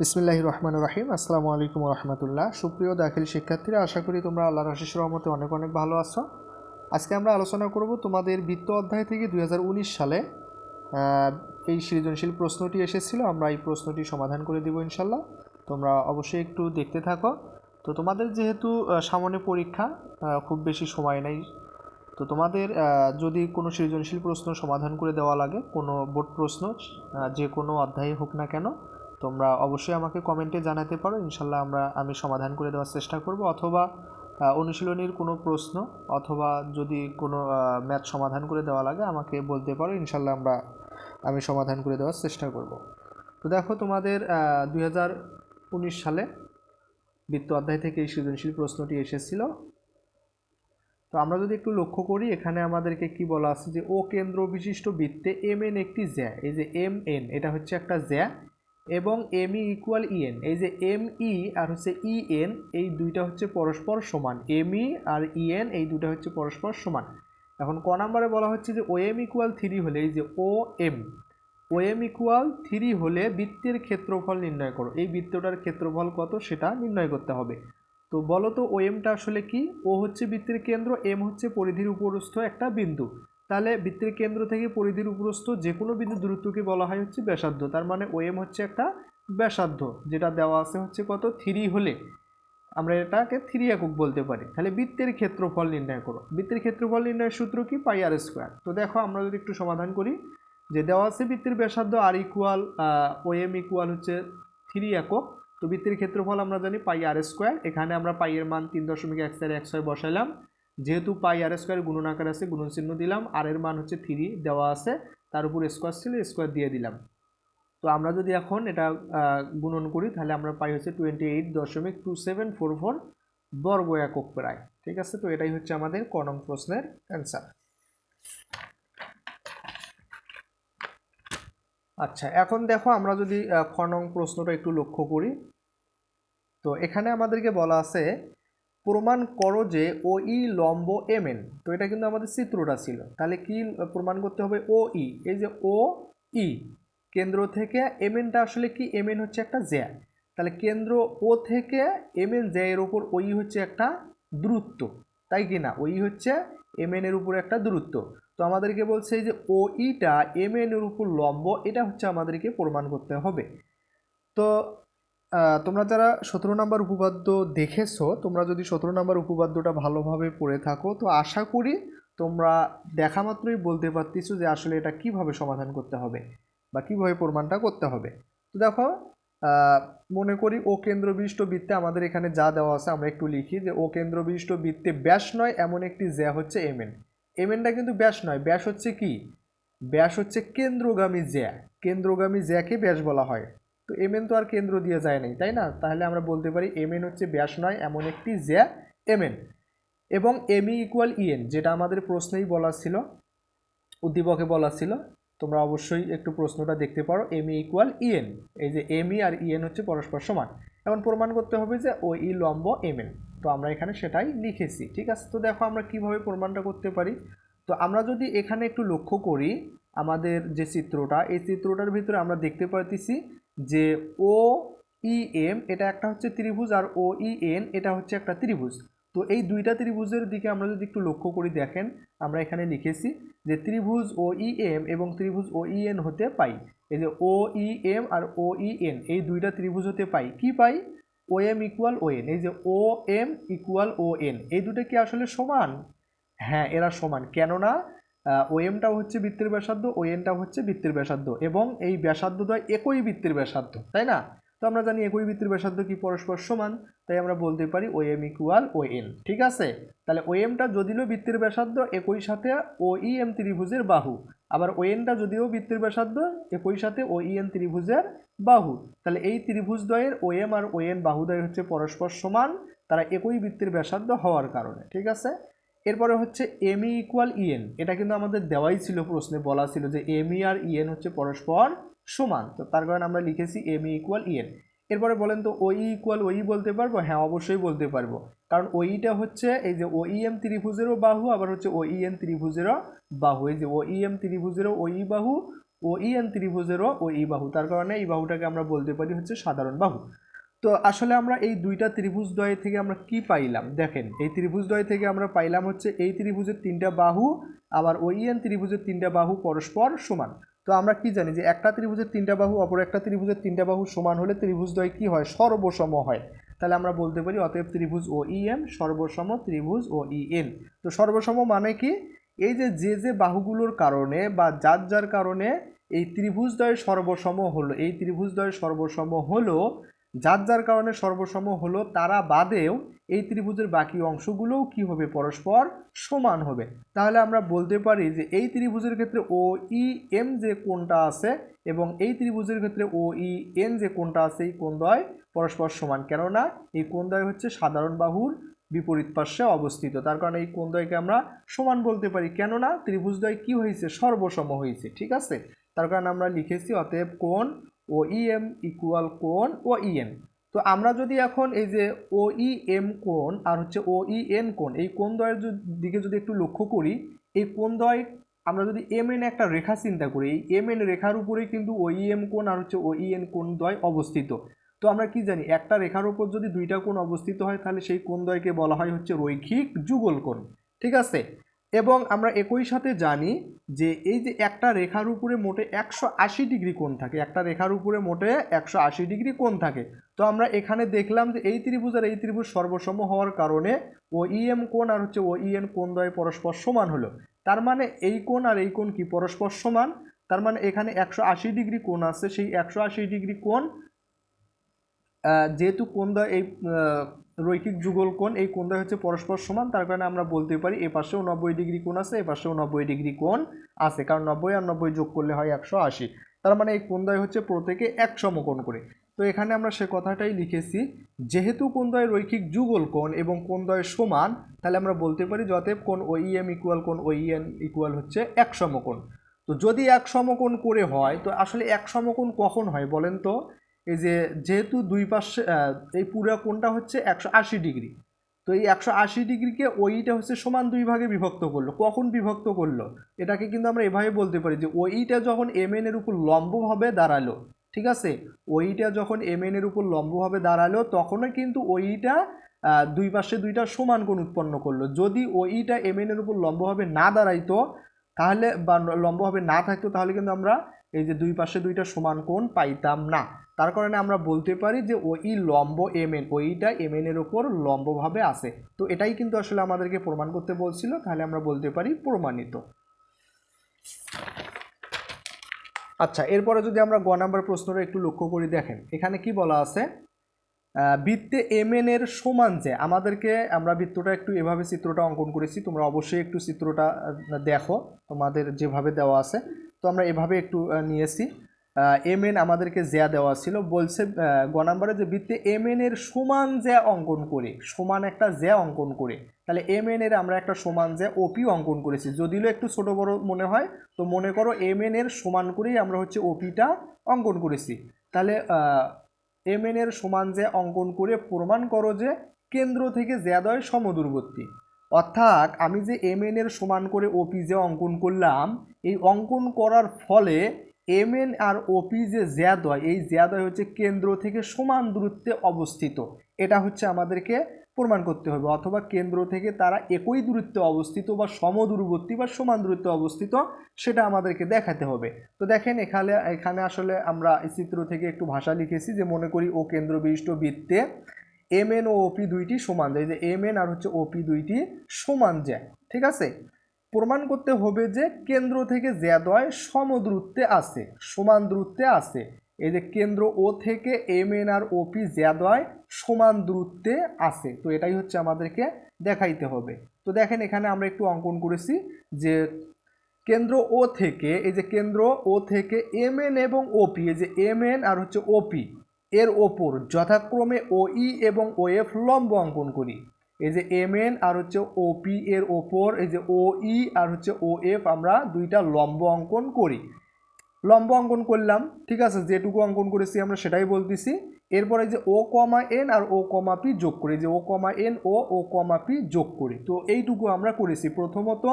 বিসমিল্লাহ রহমান রাহিম। আসসালামু আলাইকুম রহমতুল্লাহ। সুপ্রিয় দাখিল শিক্ষার্থীরা, আশা করি তোমরা আল্লাহর আশিস রহমতে অনেক অনেক ভালো আছো। আজকে আমরা আলোচনা করব তোমাদের বৃত্ত অধ্যায় থেকে দু হাজার উনিশ সালে এই সৃজনশীল প্রশ্নটি এসেছিল। আমরা এই প্রশ্নটি সমাধান করে দিব ইনশাল্লাহ তোমরা অবশ্যই একটু দেখতে থাকো। তো তোমাদের যেহেতু সামনে পরীক্ষা খুব বেশি সময় নেই। তো তোমাদের যদি কোনো সৃজনশীল প্রশ্ন সমাধান করে দেওয়া লাগে, কোনো বোর্ড প্রশ্ন যে কোনো অধ্যায়ে হোক না কেন তোমরা অবশ্যই আমাকে কমেন্টে জানাতে পারো। ইনশাল্লাহ আমরা, আমি সমাধান করে দেওয়ার চেষ্টা করব। অথবা অনুশীলনীর কোনো প্রশ্ন অথবা যদি কোনো ম্যাথ সমাধান করে দেওয়া লাগে, আমাকে বলতে পারো। ইনশাল্লাহ আমরা, আমি সমাধান করে দেওয়ার চেষ্টা করব। তো দেখো, তোমাদের দুই সালে বৃত্ত অধ্যায় থেকে এই সৃজনশীল প্রশ্নটি এসেছিল। তো আমরা যদি একটু লক্ষ্য করি, এখানে আমাদেরকে কি বলা আছে যে, ও কেন্দ্র বিশিষ্ট বৃত্তে এম এন একটি জ্যা। এই যে এম এন এটা হচ্ছে একটা জ্যা। এবং এম ই ইকুয়াল ইএন এই যে এম ই আর হচ্ছে ই এন এই দুইটা হচ্ছে পরস্পর সমান। এম ই আর ইএন এই দুইটা হচ্ছে পরস্পর সমান। এখন ক নাম্বারে বলা হচ্ছে যে ও এম ইকুয়াল থ্রি হলে, এই যে O M O M equal three হলে বৃত্তের ক্ষেত্রফল নির্ণয় করো। এই বৃত্তটার ক্ষেত্রফল কত সেটা নির্ণয় করতে হবে। তো বলো তো ও এমটা আসলে কি? ও হচ্ছে বৃত্তের কেন্দ্র এম হচ্ছে পরিধির উপরস্থ একটা বিন্দু। তাহলে বৃত্তের কেন্দ্র থেকে পরিধির উপরস্থ যে কোনো বিন্দু দূরত্বকে বলা হয় হচ্ছে ব্যাসার্ধ। তার মানে ও এম হচ্ছে একটা ব্যাসার্ধ, যেটা দেওয়া আছে হচ্ছে কত? থ্রি হলে। আমরা এটাকে থ্রি একক বলতে পারি। তাহলে বৃত্তের ক্ষেত্রফল নির্ণয় করো। বৃত্তের ক্ষেত্রফল নির্ণয়ের সূত্র কি? পাই আর স্কোয়ার তো দেখো আমরা যদি একটু সমাধান করি, যে দেওয়া আছে বৃত্তের ব্যাসার্ধ R equal O M equal হচ্ছে থ্রি একক। তো বৃত্তের ক্ষেত্রফল আমরা জানি পাই আর স্কোয়ার এখানে আমরা পাইয়ের মান তিন দশমিক এক চার এক ছয় বসাইলাম। যেহেতু পাই আর স্কোয়ার গুণন আকার আছে গুণন চিহ্ন দিলাম আর এর মান হচ্ছে থ্রি দেওয়া আছে তার উপর স্কোয়ার ছিল স্কোয়ার দিয়ে দিলাম। তো আমরা যদি এখন এটা গুণন করি তাহলে আমরা পাই হচ্ছে টোয়েন্টি এইট দশমিক টু সেভেন ফোর ফোর বর্গ একক প্রায়। ঠিক আছে? তো এটাই হচ্ছে আমাদের ক প্রশ্নের অ্যান্সার আচ্ছা এখন দেখো আমরা যদি আহ, খ নং প্রশ্নটা একটু লক্ষ্য করি। তো এখানে আমাদেরকে বলা আছে প্রমাণ করো যে ও ই লম্ব এম এন। তো এটা কিন্তু আমাদের চিত্রটা ছিল। তাহলে কি প্রমাণ করতে হবে? ও ই। এই যে ও ই, কেন্দ্র থেকে এম এনটা আসলে কি? এম এন হচ্ছে একটা জ্যা। তাহলে কেন্দ্র ও থেকে এম এন জ্যা এর উপর ওই হচ্ছে একটা দূরত্ব। তাই কি না? ওই হচ্ছে এম এর উপর একটা দূরত্ব। তো আমাদেরকে বলছে যে ও ইটা এম এর উপর লম্ব, এটা হচ্ছে আমাদেরকে প্রমাণ করতে হবে। তো তোমরা যারা সতেরো নম্বর উপপাদ্য দেখেছ, তোমরা যদি সতেরো নম্বর উপপাদ্যটা ভালোভাবে পড়ে থাকো, তো আশা করি তোমরা দেখা মাত্রই বলতে পারতেছো যে আসলে এটা কীভাবে সমাধান করতে হবে বা কীভাবে প্রমাণটা করতে হবে। তো দেখো মনে করি ও কেন্দ্রবিষ্ট বৃত্তে আমাদের এখানে যা দেওয়া আছে আমরা একটু লিখি যে ও কেন্দ্রবিষ্ট বৃত্তে ব্যাস নয়, এমন একটি জ্যা হচ্ছে এমএন এমএনটা কিন্তু ব্যাস নয়, ব্যাস হচ্ছে কি? ব্যাস হচ্ছে কেন্দ্রগামী জ্যা। কেন্দ্রগামী জ্যাকে ব্যাস বলা হয়। তো এমএন তো আর কেন্দ্র দিয়ে যায় নাই, তাই না? তাহলে আমরা বলতে পারি এমএন হচ্ছে ব্যাস নয়, এমন একটি জ্যা এমএন এবং এমই ইকুয়াল ইএন যেটা আমাদের প্রশ্নেই বলা ছিল, উদ্দীপকে বলা ছিল, তোমরা অবশ্যই একটু প্রশ্নটা দেখতে পারো এম ইকুয়াল ইএন এই যে এম ই আর ইএন হচ্ছে পরস্পর সমান। এখন প্রমাণ করতে হবে যে ও ই লম্ব এমএন তো আমরা এখানে সেটাই লিখেছি, ঠিক আছে? তো দেখো আমরা কীভাবে প্রমাণটা করতে পারি। তো আমরা যদি এখানে একটু লক্ষ্য করি, আমাদের যে চিত্রটা, এই চিত্রটার ভিতরে আমরা দেখতে পাইতেছি যে ও ই এম এটা একটা হচ্ছে ত্রিভুজ আর ও ই এন এটা হচ্ছে একটা ত্রিভুজ। তো এই দুইটা ত্রিভুজের দিকে আমরা যদি একটু লক্ষ্য করি, দেখেন, আমরা এখানে লিখেছি যে ত্রিভুজ ও ই এম এবং ত্রিভুজ ও ই এন হতে পাই। এই যে ও ই এম আর ও ই এন এই দুইটা ত্রিভুজ হতে পাই। কি পাই? O M equal O N এই যে O M equal O N এই দুটো কি আসলে সমান? হ্যাঁ এরা সমান। কেননা ও হচ্ছে বৃত্তের ব্যাসার্ধ ও এনটাও হচ্ছে বৃত্তের ব্যাসার্ধ এবং এই ব্যাসার্ধদ্বয় একই বৃত্তের ব্যাসার্ধ, তাই না? তো আমরা জানি একই বৃত্তের ব্যাসার্ধ কি পরস্পর সমান, তাই আমরা বলতে পারি O M equal O N ঠিক আছে? তাহলে ও এমটা যদিও বৃত্তের ব্যাসার্ধ, একই সাথে ও ই এম ত্রিভুজের বাহু, আবার ও এনটা যদিও বৃত্তের ব্যাসার্ধ, একই সাথে ও ই এন ত্রিভুজের বাহু, তাহলে এই ত্রিভুজদ্বয়ের ও এম আর ও এন বাহুদ্বয় হচ্ছে পরস্পর সমান, তারা একই বৃত্তের ব্যাসার্ধ হওয়ার কারণে, ঠিক আছে? এরপরে হচ্ছে এম ই ইকুয়াল ইএন এটা কিন্তু আমাদের দেওয়াই ছিল প্রশ্নে, বলা ছিল যে এম ই আর ইএন হচ্ছে পরস্পর সমান। তো তার কারণে আমরা লিখেছি এম ই ইকুয়াল ইএন এরপরে বলেন তো ওই ইকুয়াল ওই বলতে পারব? হ্যাঁ অবশ্যই বলতে পারব। কারণ ওইটা হচ্ছে এই যে ওই এম ত্রিভুজেরও বাহু, আবার হচ্ছে ওই এন ত্রিভুজেরও বাহু। এই যে ওই এম ত্রিভুজেরও ওই বাহু ও এন ত্রিভুজেরও ওই বাহু। তার কারণে এই বাহুটাকে আমরা বলতে পারি হচ্ছে সাধারণ বাহু। তো আসলে আমরা এই দুইটা ত্রিভুজদ্বয় থেকে আমরা কি পাইলাম? দেখেন, এই ত্রিভুজদ্বয় থেকে আমরা পাইলাম হচ্ছে এই ত্রিভুজের তিনটা বাহু, আবার ওই এন ত্রিভুজের তিনটা বাহু পরস্পর সমান। তো আমরা কি জানি যে একটা ত্রিভুজের তিনটা বাহু, অপর একটা ত্রিভুজের তিনটা বাহু সমান হলে ত্রিভুজদ্বয় কি হয়? সর্বসম হয়। তাহলে আমরা বলতে পারি অতএব ত্রিভুজ ও এম সর্বসম ত্রিভুজ ও এন। তো সর্বসম মানে কি? এই যে যে যে বাহুগুলোর কারণে বা যার যার কারণে এই ত্রিভুজদ্বয় সর্বসম হলো, এই ত্রিভুজদ্বয় সর্বসম হলো যার যার কারণে সর্বসম হলো, তারা বাদেও এই ত্রিভুজের বাকি অংশগুলোও কি হবে? পরস্পর সমান হবে। তাহলে আমরা বলতে পারি যে এই ত্রিভুজের ক্ষেত্রে ও ই এম যে কোণটা আছে এবং এই ত্রিভুজের ক্ষেত্রে ও ই এন যে কোণটা আছে, এই কোণদ্বয় পরস্পর সমান। কেননা এই কোণদ্বয় হচ্ছে সাধারণ বাহুর বিপরীত পার্শ্বে অবস্থিত। তার কারণে এই কোণদ্বয়কে আমরা সমান বলতে পারি। কেননা ত্রিভুজদ্বয় কি হয়েছে? সর্বসম হয়েছে। ঠিক আছে? তার কারণে আমরা লিখেছি, অতএব কোণ ও ই এম ইকুয়াল কোণ ও ই এন। তো আমরা যদি এখন এই যে ও ই এম কোণ আর হচ্ছে ও ই এন কোণ, এই কোণ দ্বয়ের দিকে যদি একটু লক্ষ্য করি, এই কোণ দ্বয় আমরা যদি এম এন একটা রেখা চিন্তা করি, এই এম এন রেখার উপরেই কিন্তু ও ই এম কোণ আর হচ্ছে ও ই এন কোণ দ্বয় অবস্থিত। তো আমরা কি জানি, একটা রেখার উপর যদি দুইটা কোণ অবস্থিত হয়, তাহলে সেই কোণ দ্বয়কে বলা হয় হচ্ছে রৈখিক যুগল কোণ। ঠিক আছে? এবং আমরা একই সাথে জানি যে এই যে একটা রেখার উপরে মোটে একশো আশি ডিগ্রি কোণ থাকে, একটা রেখার উপরে মোটে একশো আশি ডিগ্রি কোণ থাকে। তো আমরা এখানে দেখলাম যে এই ত্রিভুজ আর এই ত্রিভুজ সর্বসম হওয়ার কারণে ও ইএম কোণ আর হচ্ছে ও ইএন কোণ দ্বয় পরস্পর সমান হলো। তার মানে এই কোণ আর এই কোণ কি পরস্পর সমান? তার মানে এখানে একশো আশি ডিগ্রি কোণ আছে, সেই একশো আশি ডিগ্রি কোণ যেহেতু কোণ দ্বয় এই রৈখিক যুগল কোণ, এই কোণ দ্বয় হচ্ছে পরস্পর সমান, তার কারণে আমরা বলতে পারি এ পাশেও নব্বই ডিগ্রি কোণ আছে, এ পাশেও নব্বই ডিগ্রি কোণ আছে, কারণ নব্বই আর নব্বই যোগ করলে হয় একশো আশি। তার মানে এই কোণ দ্বয় হচ্ছে প্রত্যেকে এক সমকোণ করে। তো এখানে আমরা সে কথাটাই লিখেছি, যেহেতু কোণ দ্বয় রৈখিক যুগল কোণ এবং কোণ দ্বয় সমান, তাহলে আমরা বলতে পারি যতএব কোণ ওই এম ইকুয়াল কোণ ওই এন ইকুয়াল হচ্ছে এক সমকোণ। তো যদি এক সমকোণ করে হয়, তো আসলে এক সমকোণ কখন হয় বলেন তো? এই যে যেহেতু দুই পাশে এই পুরো কোণটা হচ্ছে একশো আশি ডিগ্রি। তো এই একশো আশি ডিগ্রিকে ওইটা হচ্ছে সমান দুই ভাগে বিভক্ত করল। কখন বিভক্ত করল? এটাকে কিন্তু আমরা এভাবে বলতে পারি যে ওইটা যখন এম এর উপর লম্বভাবে দাঁড়াল, ঠিক আছে? ওইটা যখন এম এর উপর লম্বভাবে দাঁড়াল, তখনও কিন্তু ওইটা দুই পাশে দুইটা সমান কোণ উৎপন্ন করল। যদি ওইটা এম এর উপর লম্বভাবে না দাঁড়াইতো, তাহলে বা লম্বভাবে না থাকতো, তাহলে কিন্তু আমরা এই যে দুই পাশে দুইটা সমান কোণ পাইতাম না। তার কারণে আমরা বলতে পারি যে ওই লম্ব এম এন ওইটা এম এর উপর লম্বভাবে আছে। তো এটাই কিন্তু আসলে আমাদেরকে প্রমাণ করতে বলছিল, তাহলে আমরা বলতে পারি প্রমাণিত। আচ্ছা এরপরে যদি আমরা গ নাম্বার প্রশ্নটা একটু লক্ষ্য করি, দেখেন, এখানে কি বলা আছে? বৃত্তে এম এর সমান যে, আমাদেরকে আমরা বৃত্তটা একটু এভাবে চিত্রটা অঙ্কন করেছি, তোমরা অবশ্যই একটু চিত্রটা দেখো, তোমাদের যেভাবে দেওয়া আছে। তো আমরা এভাবে একটু নিয়েছি। এম এন আমাদেরকে জ্যা দেওয়া ছিল। বলছে গ নাম্বারে যে বৃত্তে এম এন এর সমান জ্যা অঙ্কন করে, সমান একটা জ্যা অঙ্কন করে। তাহলে এম এন এর আমরা একটা সমান জ্যা ওপিও অঙ্কন করেছি। যদিও একটু ছোট বড় মনে হয়, তো মনে করো এম এন এর সমান করেই আমরা হচ্ছে ওপিটা অঙ্কন করেছি। তাহলে এম এন এর সমান জ্যা অঙ্কন করে প্রমাণ করো যে কেন্দ্র থেকে জ্যাদয় সমদূরবর্তী। অর্থাৎ আমি যে এম এর সমান করে ওপি যে অঙ্কন করলাম, এই অঙ্কন করার ফলে এম এন আর ওপি যে জ্যাদয় এই জ্যাদয় হচ্ছে কেন্দ্র থেকে সমান দূরত্বে অবস্থিত। এটা হচ্ছে আমাদেরকে প্রমাণ করতে হবে। অথবা কেন্দ্র থেকে তারা একই দূরত্বে অবস্থিত বা সমদূরবর্তী বা সমান দূরত্বে অবস্থিত, সেটা আমাদেরকে দেখাতে হবে। তো দেখেন এখানে এখানে আসলে আমরা এই চিত্র থেকে একটু ভাষা লিখেছি যে মনে করি ও কেন্দ্র বিশিষ্ট বৃত্তে এম এন ও ওপি দুইটি সমান যায় যে এম এন আর হচ্ছে ওপি দুইটি সমান যায় ঠিক আছে? প্রমাণ করতে হবে যে কেন্দ্র থেকে জ্যাদয় সমদূরত্বে আছে সমান দূরত্বে আছে। এই যে কেন্দ্র ও থেকে এম এন আর ওপি জ্যাদয় সমান দূরত্বে আছে। তো এটাই হচ্ছে আমাদেরকে দেখাইতে হবে। তো দেখেন এখানে আমরা একটু অঙ্কন করেছি যে কেন্দ্র ও থেকে, এই যে কেন্দ্র ও থেকে এম এন এবং ওপি, এই যে এম এন আর হচ্ছে ওপি এর ওপর যথাক্রমে ও ই এবং ও এফ লম্ব অঙ্কন করি। এই যে এম এন আর হচ্ছে ওপি এর ওপর, এই যে ও ই আর হচ্ছে ও এফ, আমরা দুইটা লম্ব অঙ্কন করি। লম্ব অঙ্কন করলাম, ঠিক আছে, যেটুকু অঙ্কন করেছি আমরা সেটাই বলতেছি। এরপরে যে ও কমা এন আর ও কমা পি যোগ করি যে ও কমা এন ও ও কমা পি যোগ করি। তো এইটুকু আমরা করেছি। প্রথমত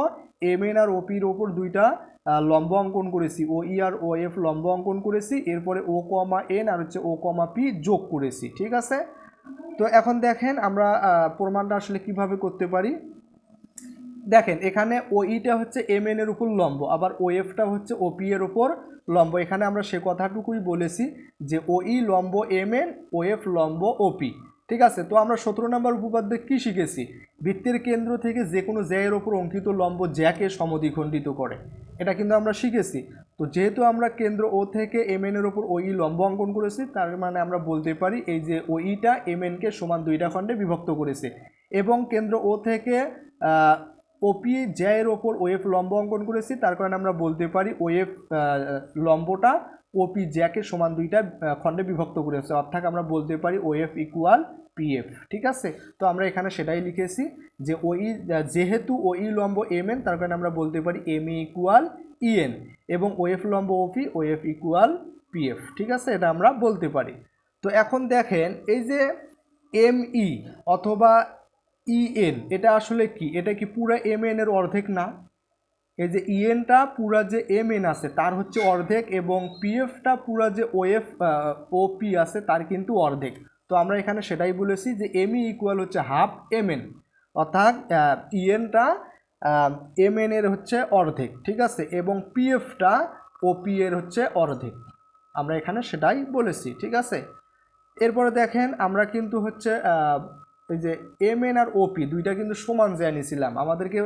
এম এন আর ওপির ওপর দুইটা লম্ব অঙ্কন করেছি ও ই আর ও এফ লম্ব অঙ্কন করেছি, এরপরে ও কমা এন আর হচ্ছে ও কমা পি যোগ করেছি, ঠিক আছে? তো এখন দেখেন আমরা প্রমাণটা আসলে কীভাবে করতে পারি। দেখেন, এখানে ও ইটা হচ্ছে এম এর উপর লম্ব, আবার ও এফটা হচ্ছে ও পি এর উপর লম্ব। এখানে আমরা সে কথাটুকুই বলেছি যে ও ই লম্ব এম এন ও এফ লম্ব ও পি ঠিক আছে? তো আমরা সতেরো নম্বর উপপাদ্যে কি শিখেছি? বৃত্তের কেন্দ্র থেকে যে কোনো জ্যায়ের ওপর অঙ্কিত লম্ব জ্যাকে সমদ্বিখণ্ডিত করে। এটা কিন্তু আমরা শিখেছি। তো যেহেতু আমরা কেন্দ্র ও থেকে এম এর ওপর ও ই লম্ব অঙ্কন করেছি, তার মানে আমরা বলতে পারি এই যে ও ইটা এম এনকে সমান দুইটা খণ্ডে বিভক্ত করেছে। এবং কেন্দ্র ও থেকে ওপি জ্যায়ের ওপর ওয়েফ লম্ব অঙ্কন করেছি, তার কারণে আমরা বলতে পারি ওয়েফ লম্বটা ওপি জ্যাকে সমান দুইটা খণ্ডে বিভক্ত করেছে। অর্থাৎ আমরা বলতে পারি ওএফ ইকুয়াল পিএফ ঠিক আছে? তো আমরা এখানে সেটাই লিখেছি যে ওই যেহেতু ওই লম্ব এম এন তার কারণে আমরা বলতে পারি এম ইকুয়াল ইএন এবং ওএফ লম্ব ওপি ওএফ ইকুয়াল পিএফ ঠিক আছে? এটা আমরা বলতে পারি। তো এখন দেখেন, এই যে এম ই অথবা ইএন এটা আসলে কি? এটা কি পুরো এম এর অর্ধেক না? এই যে ইএনটা পুরা যে এম এন আছে, তার হচ্ছে অর্ধেক এবং পিএফটা পুরা যে ওএফ ও পি আছে, তার কিন্তু অর্ধেক। তো আমরা এখানে সেটাই বলেছি যে এম ইকুয়াল হচ্ছে হাফ এম এন অর্থাৎ ইএনটা এম এন এর হচ্ছে অর্ধেক, ঠিক আছে? এবং পিএফটা ও পি এর হচ্ছে অর্ধেক। আমরা এখানে সেটাই বলেছি, ঠিক আছে? এরপরে দেখেন আমরা কিন্তু হচ্ছে এই যে এম এন আর ওপি দুইটা কিন্তু সমান জ্যা নিয়েছিলাম আমাদেরকে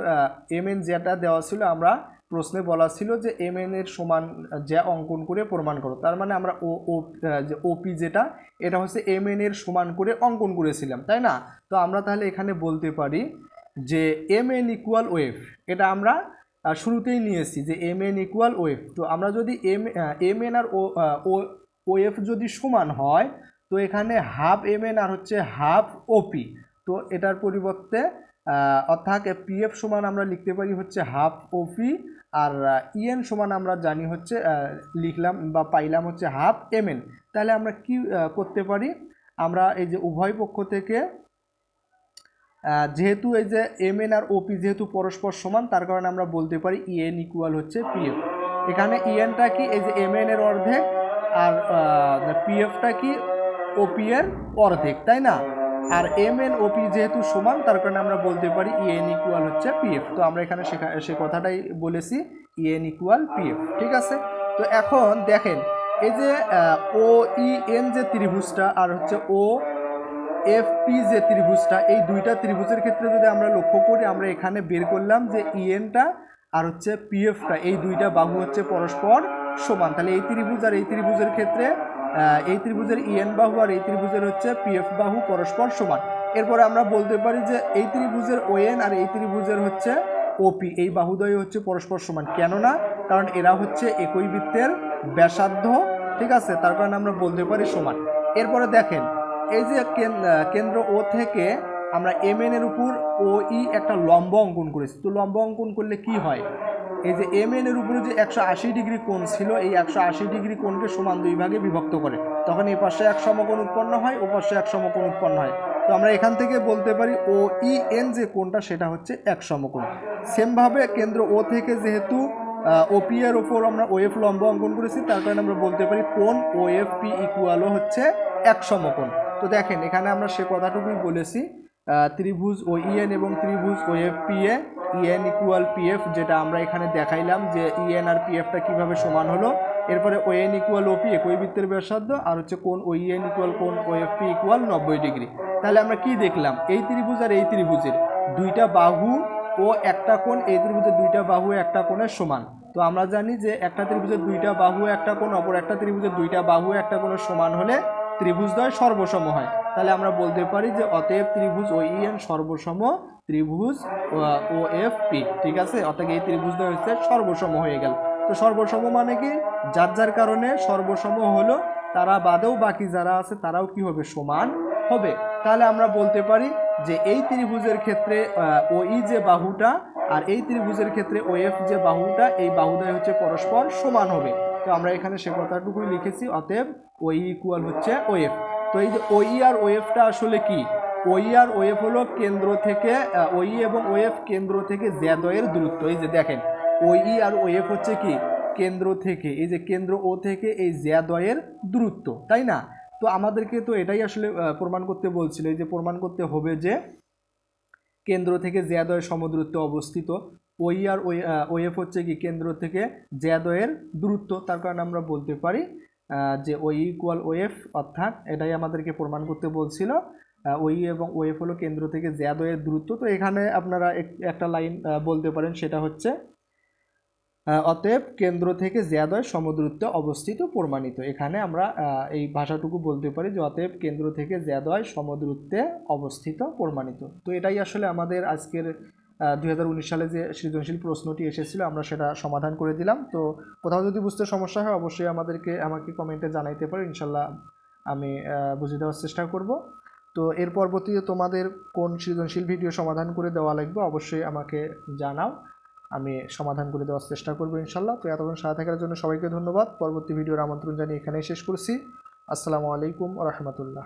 এম এন যেটা দেওয়া ছিল, আমরা প্রশ্নে বলা ছিল যে এম এন এর সমান জ্যা অঙ্কন করে প্রমাণ করো। তার মানে আমরা ও ও যে ওপি যেটা, এটা হচ্ছে এম এন এর সমান করে অঙ্কন করেছিলাম, তাই না? তো আমরা তাহলে এখানে বলতে পারি যে এম এন ইকুয়াল ওয়েভ, এটা আমরা শুরুতেই নিয়েছি যে এম এন ইকুয়াল ওয়েভ। তো আমরা যদি এম এম এন আর ও, ওয়েভ যদি সমান হয় তো এখানে হাফ এম আর হচ্ছে হাফ ওপি তো এটার পরিবর্তে অর্থাৎ পিএফ সমান আমরা লিখতে পারি হচ্ছে হাফ ওপি আর ইএন সমান আমরা জানি হচ্ছে লিখলাম বা পাইলাম হচ্ছে হাফ এম তাহলে আমরা কি করতে পারি? আমরা এই যে উভয় পক্ষ থেকে যেহেতু এই যে এম আর ওপি যেহেতু পরস্পর সমান, তার কারণে আমরা বলতে পারি ইএন ইকুয়াল হচ্ছে পিএফ এখানে ইএনটা কি এই যে এম এর অর্ধেক আর পিএফটা কি ওপি এর অর্ধেক, তাই না? আর এম এন ওপি যেহেতু সমান, তার কারণে আমরা বলতে পারি ইএন ইকুয়াল হচ্ছে পিএফ তো আমরা এখানে শেখা সে কথাটাই বলেছি ইএন ইকুয়াল পিএফ ঠিক আছে? তো এখন দেখেন, এই যে ও ই এন যে ত্রিভুজটা আর হচ্ছে ও এফ পি যে ত্রিভুজটা, এই দুইটা ত্রিভুজের ক্ষেত্রে যদি আমরা লক্ষ্য করি, আমরা এখানে বের করলাম যে ইএনটা আর হচ্ছে পিএফটা এই দুইটা বাহু হচ্ছে পরস্পর সমান। তাহলে এই ত্রিভুজ আর এই ত্রিভুজের ক্ষেত্রে এই ত্রিভুজের ইএন বাহু আর এই ত্রিভুজের হচ্ছে পিএফ বাহু পরস্পর সমান। এরপরে আমরা বলতে পারি যে এই ত্রিভুজের ওএন আর এই ত্রিভুজের হচ্ছে ওপি এই বাহুদ্বয় হচ্ছে পরস্পর সমান। কেননা, কারণ এরা হচ্ছে একই বৃত্তের ব্যাসার্ধ, ঠিক আছে? তার কারণে আমরা বলতে পারি সমান। এরপরে দেখেন, এই যে কেন- কেন্দ্র ও থেকে আমরা এম এর উপর ও ই একটা লম্ব অঙ্কন করেছি। তো লম্ব অঙ্কন করলে কি হয়? এই যে এম এন এর উপরে যে একশো আশি ডিগ্রি কোণ ছিল, এই একশো আশি ডিগ্রি কোণকে সমান দুই ভাগে বিভক্ত করে। তখন এই পাশে এক সমকোণ উৎপন্ন হয়, ও পাশে এক সমকোণ উৎপন্ন হয়। তো আমরা এখান থেকে বলতে পারি, ও ই এন যে কোণটা, সেটা হচ্ছে এক সমকোণ। সেমভাবে কেন্দ্র ও থেকে যেহেতু ওপি এর ওপর আমরা ওএফ লম্ব অঙ্কন করেছি, তার কারণে আমরা বলতে পারি কোন ওএফ পি ইকুয়ালও হচ্ছে এক সমকোণ। তো দেখেন, এখানে আমরা সে কথাটুকুই বলেছি ত্রিভুজ ও ইএন এবং ত্রিভুজ O F P A EN equal PF যেটা আমরা এখানে দেখাইলাম যে ইএন আর পিএফটা কীভাবে সমান হলো। এরপরে ও এন ইকুয়াল ওপি একই বৃত্তের ব্যাসার্ধ, আর হচ্ছে কোন ও ইএন ইকুয়াল কোন ও এফ পি ইকুয়াল নব্বই ডিগ্রি। তাহলে আমরা কি দেখলাম? এই ত্রিভুজ আর এই ত্রিভুজের দুইটা বাহু ও একটা কোণ, এই ত্রিভুজের দুইটা বাহু একটা কোণের সমান। তো আমরা জানি যে একটা ত্রিভুজের দুইটা বাহু একটা কোণ, অপর একটা ত্রিভুজের দুইটা বাহু একটা কোণের সমান হলে ত্রিভুজদ্বয় সর্বসম হয়। তাহলে আমরা বলতে পারি যে অতএব ত্রিভুজ ও ইএন সর্বসম ত্রিভুজ ও, এফ, পি, ঠিক আছে? অর্থাৎ এই ত্রিভুজদ্বয় হচ্ছে সর্বসম হয়ে গেল। তো সর্বসম মানে কি? যার যার কারণে সর্বসম হলো, তারা বাদেও বাকি যারা আছে তারাও কি হবে? সমান হবে। তাহলে আমরা বলতে পারি যে এই ত্রিভুজের ক্ষেত্রে ও, ই যে বাহুটা আর এই ত্রিভুজের ক্ষেত্রে ও, এফ যে বাহুটা, এই বাহুদ্বয় হচ্ছে পরস্পর সমান হবে। তো আমরা এখানে সে কথাটুকুই লিখেছি, অতএব ওই ইকুয়াল হচ্ছে ওএফ তো এই যে ওই আর ওএফটা আসলে কি? ওই আর ওএফ হলো কেন্দ্র থেকে ওই এবং ওএফ কেন্দ্র থেকে জ্যাদয়ের দূরত্ব। এই যে দেখেন, ওই আর এফ হচ্ছে কি? কেন্দ্র থেকে। এই যে কেন্দ্র ও থেকে এই জ্যাদয়ের দূরত্ব, তাই না? তো আমাদেরকে তো এটাই আসলে প্রমাণ করতে বলছিল। এই যে প্রমাণ করতে হবে যে কেন্দ্র থেকে জ্যাদয়ের সমদূরত্বে অবস্থিত। ওই আর ওএফ হচ্ছে কি? কেন্দ্র থেকে জ্যাদয়ের দূরত্ব। তার কারণে আমরা বলতে পারি যে ওই ইকুয়াল ওএফ অর্থাৎ এটাই আমাদেরকে প্রমাণ করতে বলছিল। ওই এবং ওএফ হলো কেন্দ্র থেকে জ্যাদয়ের দূরত্ব। তো এখানে আপনারা এক- একটা লাইন বলতে পারেন, সেটা হচ্ছে অতএব কেন্দ্র থেকে জ্যাদয় সমদূরত্বে অবস্থিত, প্রমাণিত। এখানে আমরা এই ভাষাটুকু বলতে পারি যে অতএব কেন্দ্র থেকে জ্যাদয় সমদূরত্বে অবস্থিত, প্রমাণিত। তো এটাই আসলে আমাদের আজকের দু হাজার উনিশ সালে যে সৃজনশীল প্রশ্নটি এসেছিল, আমরা সেটা সমাধান করে দিলাম। তো কোথাও যদি বুঝতে সমস্যা হয়, অবশ্যই আমাদেরকে, আমাকে কমেন্টে জানাইতে পারো ইনশাল্লাহ আমি বুঝিয়ে দেওয়ার চেষ্টা করব। তো এর পরবর্তীতে তোমাদের কোন সৃজনশীল ভিডিও সমাধান করে দেওয়া লাগবে, অবশ্যই আমাকে জানাও। আমি সমাধান করে দেওয়ার চেষ্টা করব ইনশাল্লাহ। তো এতক্ষণ সাথে থাকার জন্য সবাইকে ধন্যবাদ। পরবর্তী ভিডিওর আমন্ত্রণ জানিয়ে এখানেই শেষ করছি। আসসালামু আলাইকুম রহমতুল্লাহ।